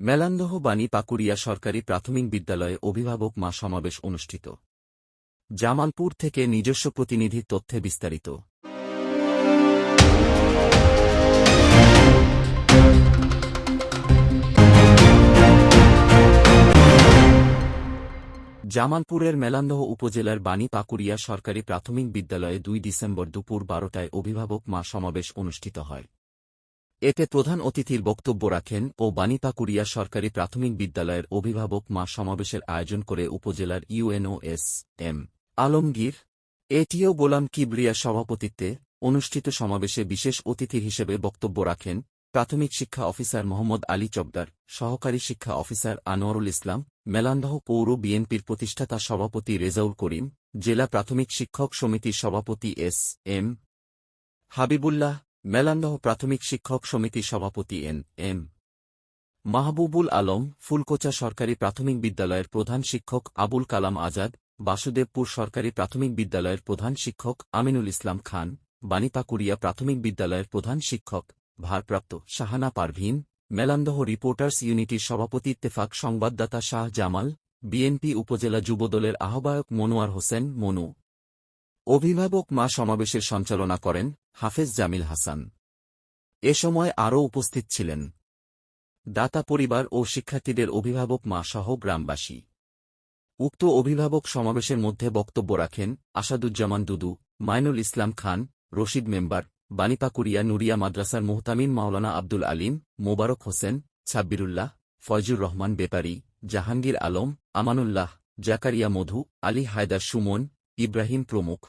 মেলান্দহ বাণী পাকুড়িয়া সরকারি প্রাথমিক বিদ্যালয়ে অভিভাবক মা সমাবেশ অনুষ্ঠিত। জামালপুর থেকে নিজস্ব প্রতিনিধির তথ্যে বিস্তারিত। জামালপুরের মেলান্দহ উপজেলার বাণী পাকুড়িয়া সরকারি প্রাথমিক বিদ্যালয়ে দুই ডিসেম্বর দুপুর বারোটায় অভিভাবক মা সমাবেশ অনুষ্ঠিত হয়। এতে প্রধান অতিথির বক্তব্য রাখেন ও বাণীপাকুড়িয়া সরকারি প্রাথমিক বিদ্যালয়ের অভিভাবক মা সমাবেশের আয়োজন করে উপজেলার ইউএনওএস এম। আলমগীর, এটিও গোলাম কিবরিয়া সভাপতিত্বে অনুষ্ঠিত সমাবেশে বিশেষ অতিথি হিসেবে বক্তব্য রাখেন প্রাথমিক শিক্ষা অফিসার মোহাম্মদ আলী চকদার, সহকারী শিক্ষা অফিসার আনোয়ারুল ইসলাম, মেলান্দহ পৌর বিএনপির প্রতিষ্ঠাতা সভাপতি রেজাউল করিম, জেলা প্রাথমিক শিক্ষক সমিতির সভাপতি এস এম হাবিবুল্লাহ মেলান্দহ প্রাথমিক শিক্ষক সমিতির সভাপতি এন এম মাহবুবুল আলম, ফুলকোচা সরকারি প্রাথমিক বিদ্যালয়ের প্রধান শিক্ষক আবুল কালাম আজাদ, বাসুদেবপুর সরকারি প্রাথমিক বিদ্যালয়ের প্রধান শিক্ষক আমিনুল ইসলাম খান, বাণীপাকুড়িয়া প্রাথমিক বিদ্যালয়ের প্রধান শিক্ষক ভারপ্রাপ্ত শাহানা পারভিন মেলান্দহ রিপোর্টার্স ইউনিটির সভাপতি ইত্তেফাক সংবাদদাতা শাহ জামাল, বিএনপি উপজেলা যুবদলের আহ্বায়ক মনোয়ার হোসেন, মনু অভিভাবক মা সমাবেশের সঞ্চালনা করেন হাফেজ জামিল হাসান। এ সময় আরও উপস্থিত ছিলেন। দাতা পরিবার ও শিক্ষার্থীদের অভিভাবক মা সহ গ্রামবাসী। উক্ত অভিভাবক সমাবেশের মধ্যে বক্তব্য রাখেন আসাদুজ্জামান দুদু, মাইনুল ইসলাম খান, রশিদ মেম্বার বানিপাকুড়িয়া নুরিয়া মাদ্রাসার মোহতামিন মাওলানা আব্দুল আলিম, মোবারক হোসেন, ছাব্বিরুল্লাহ, ফয়জুর রহমান বেপারি, জাহাঙ্গীর আলম, আমানুল্লাহ, জাকারিয়া মধু, আলী হায়দার সুমন, ইব্রাহিম প্রমুখ।